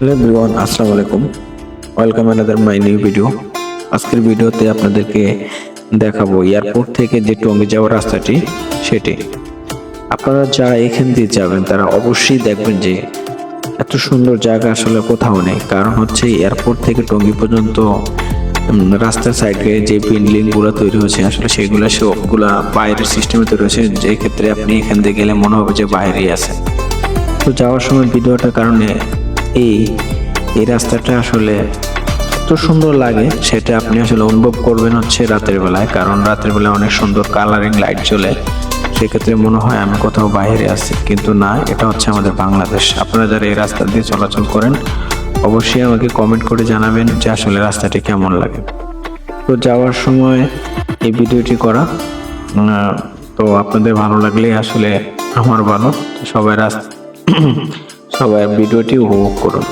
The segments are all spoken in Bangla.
হ্যালো এভরিওয়ান, আসসালামু আলাইকুম। Welcome another my new video আজকের ভিডিওতে আপনাদেরকে দেখাবো এয়ারপোর্ট থেকে যে টঙ্গী যাওয়ার রাস্তাটি, সেটি। আপনারা যারা এখান দিয়ে যাবেন, তারা অবশ্যই দেখবেন যে এত সুন্দর জায়গা আসলে কোথাও নেই। কারণ হচ্ছে এয়ারপোর্ট থেকে টঙ্গী পর্যন্ত রাস্তার সাইডে যে বিল্ডিংগুলো তৈরি হয়েছে, আসলে সেগুলো সবগুলা বাইরের সিস্টেমে তৈরি হয়েছে। যে ক্ষেত্রে আপনি এখান দিয়ে গেলে মনে হবে যে বাইরেই আছে। তো যাওয়ার সময় ভিডিওটার কারণে এই এই রাস্তাটা আসলে এত সুন্দর লাগে, সেটা আপনি আসলে অনুভব করবেন হচ্ছে রাতের বেলায়, কারণ রাতের বেলায় অনেক সুন্দর কালারিং লাইট জ্বলে। সেক্ষেত্রে মনে হয় আমি কোথাও বাইরে আছি, কিন্তু না, এটা হচ্ছে আমাদের বাংলাদেশ। আপনারা যারা এই রাস্তা দিয়ে চলাচল করেন, অবশ্যই আমাকে কমেন্ট করে জানাবেন যে আসলে রাস্তাটি কেমন লাগে। তো যাওয়ার সময় এই ভিডিওটি করা তো আপনাদের ভালো লাগলে আসলে আমার ভালো। সবাই রাস্তা সবাই ভিডিওটি উপভোগ করুন।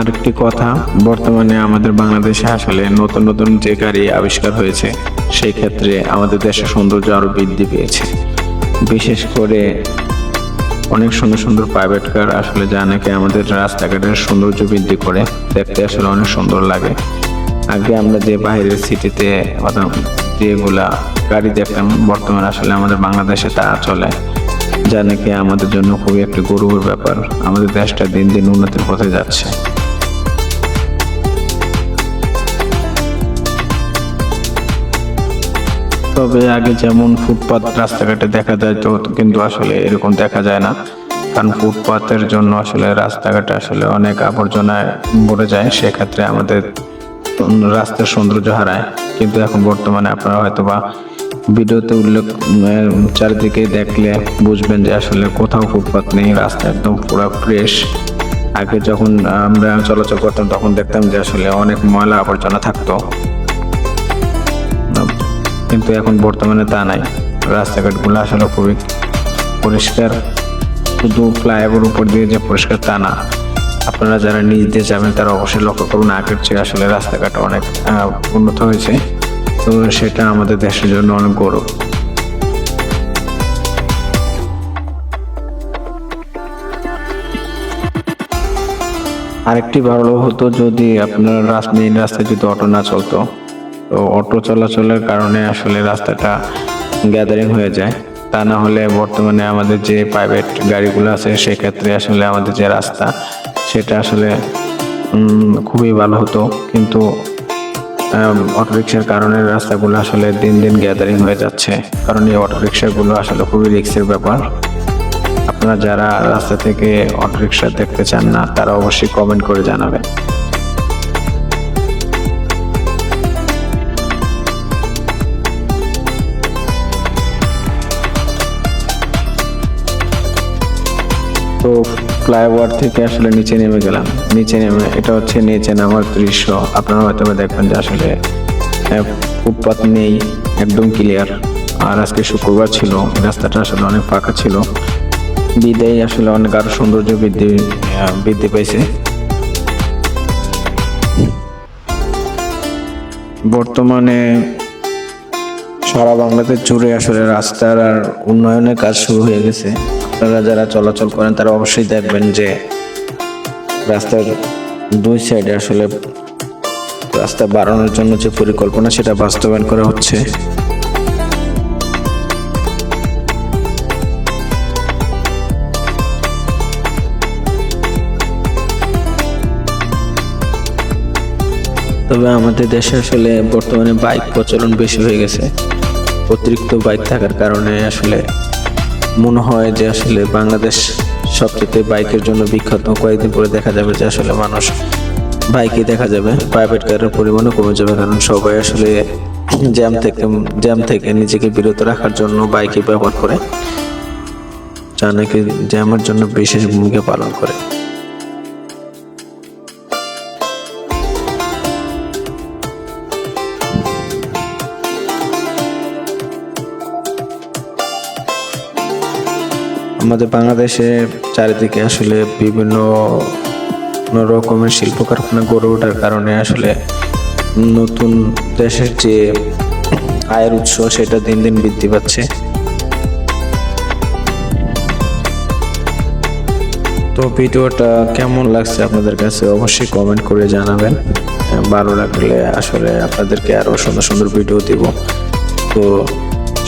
আরেকটি কথা, বর্তমানে আমাদের বাংলাদেশে আসলে নতুন নতুন যে গাড়ি আবিষ্কার হয়েছে, সেই ক্ষেত্রে আমাদের দেশের সৌন্দর্য আরও বৃদ্ধি পেয়েছে। বিশেষ করে অনেক সুন্দর সুন্দর প্রাইভেট কার আসলে যা নাকি আমাদের রাস্তাঘাটের সৌন্দর্য বৃদ্ধি করে। দেখতে আসলে অনেক সুন্দর লাগে। আগে আমরা যে বাইরের সিটিতে যেগুলা গাড়ি দেখতাম, বর্তমানে আসলে আমাদের বাংলাদেশে তা চলে। যা নাকি আমাদের জন্য খুবই একটি গৌরবের ব্যাপার। আমাদের দেশটা দিন দিন উন্নতির পথে যাচ্ছে। তবে আগে যেমন ফুটপাত রাস্তাঘাটে দেখা যায় তো কিন্তু আসলে এরকম দেখা যায় না। কারণ ফুটপাতের জন্য আসলে রাস্তাঘাটে আসলে অনেক আবর্জনায় ভরে যায়, সেক্ষেত্রে আমাদের রাস্তার সৌন্দর্য হারায়। কিন্তু এখন বর্তমানে আপনারা হয়তো বা ভিডিওতে উল্লেখ চারিদিকে দেখলে বুঝবেন যে আসলে কোথাও ফুটপাত নেই, রাস্তা একদম পুরো ফ্রেশ আগে যখন আমরা চলাচল করতাম তখন দেখতাম যে আসলে অনেক ময়লা আবর্জনা থাকতো। কিন্তু এখন বর্তমানে তা নাই। রাস্তাঘাটগুলো আসলে খুবই পরিষ্কার। শুধু ফ্লাইওভার উপর দিয়ে যে পরিষ্কার তা না। আপনারা যারা নিজ দিয়ে যাবেন, তারা অবশ্যই লক্ষ্য করুন, আগের চেয়ে আসলে রাস্তাঘাট অনেক উন্নত হয়েছে। তো সেটা আমাদের দেশের জন্য অনেক গৌরব। আরেকটি ভালো হতো যদি আপনার রাস্তা মেইন রাস্তায় যদি অটো না চলতো। তো অটো চলাচলের কারণে আসলে রাস্তাটা গ্যাদারিং হয়ে যায়। তা না হলে বর্তমানে আমাদের যে প্রাইভেট গাড়িগুলো আছে, সেক্ষেত্রে আসলে আমাদের যে রাস্তা, সেটা আসলে খুবই ভালো হতো। কিন্তু অটোরিক্সার কারণে রাস্তাগুলো আসলে দিন দিন গ্যাদারিং হয়ে যাচ্ছে। কারণ এই অটোরিক্সাগুলো আসলে খুবই রিস্কের ব্যাপার। আপনারা যারা রাস্তা থেকে অটোরিক্সা দেখতে চান না, তারা অবশ্যই কমেন্ট করে জানাবেন। তো ফ্লাইওভার থেকে আসলে নিচে নেমে গেলাম। নিচে নেমে, এটা হচ্ছে নিচে নামার দৃশ্য। আপনারা হয়তো দেখবেন যে আসলে ফুটপাত নেই, একদম ক্লিয়ার আর আজকে শুক্রবার ছিল, রাস্তাটা আসলে অনেক ফাঁকা ছিল। বিদায় আসলে অনেক আরও সৌন্দর্য বৃদ্ধি বৃদ্ধি পাইছে। বর্তমানে সারা বাংলাদেশ জুড়ে আসলে রাস্তার আর উন্নয়নের কাজ শুরু হয়ে গেছে। আপনারা যারা চলাচল করেন, তারা অবশ্যই দেখবেন যে রাস্তার দুই সাইডে আসলে রাস্তা বাড়ানোর জন্য যে পরিকল্পনা, সেটা বাস্তবায়ন করা হচ্ছে। তবে আমাদের দেশে আসলে বর্তমানে বাইক প্রচলন বেশি হয়ে গেছে। অতিরিক্ত বাইক থাকার কারণে আসলে মনে হয় যে আসলে বাংলাদেশ সবচেয়ে বাইকের জন্য বিখ্যাত। কয়েকদিন পরে দেখা যাবে যে আসলে মানুষ বাইকে দেখা যাবে প্রাইভেট কারের পরিমাণও কমে যাবে, কারণ সবাই আসলে জ্যাম থেকে জ্যাম থেকে নিজেকে বিরত রাখার জন্য বাইকে ব্যবহার করে। যা নাকি জ্যামের জন্য বিশেষ ভূমিকা পালন করে। আমাদের বাংলাদেশে চারিদিকে আসলে বিভিন্ন রকমের শিল্প কারখানা গড়ে ওঠার কারণে আসলে নতুন দেশের যে আয়ের উৎস সেটা দিন দিন বৃদ্ধি পাচ্ছে। তো ভিডিওটা কেমন লাগছে আপনাদের কাছে অবশ্যই কমেন্ট করে জানাবেন। ভালো লাগলে আসলে আপনাদেরকে আরও সুন্দর সুন্দর ভিডিও দিব। তো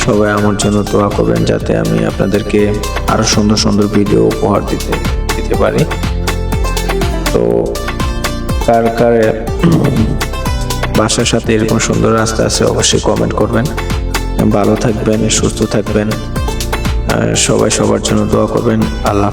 সবাই আমার জন্য দোয়া করবেন যাতে আমি আপনাদেরকে আরও সুন্দর সুন্দর ভিডিও উপহার দিতে দিতে পারি। তো কার কার বাসার সাথে এরকম সুন্দর রাস্তা আছে অবশ্যই কমেন্ট করবেন। ভালো থাকবেন, সুস্থ থাকবেন। সবাই সবার জন্য দোয়া করবেন। আল্লাহ।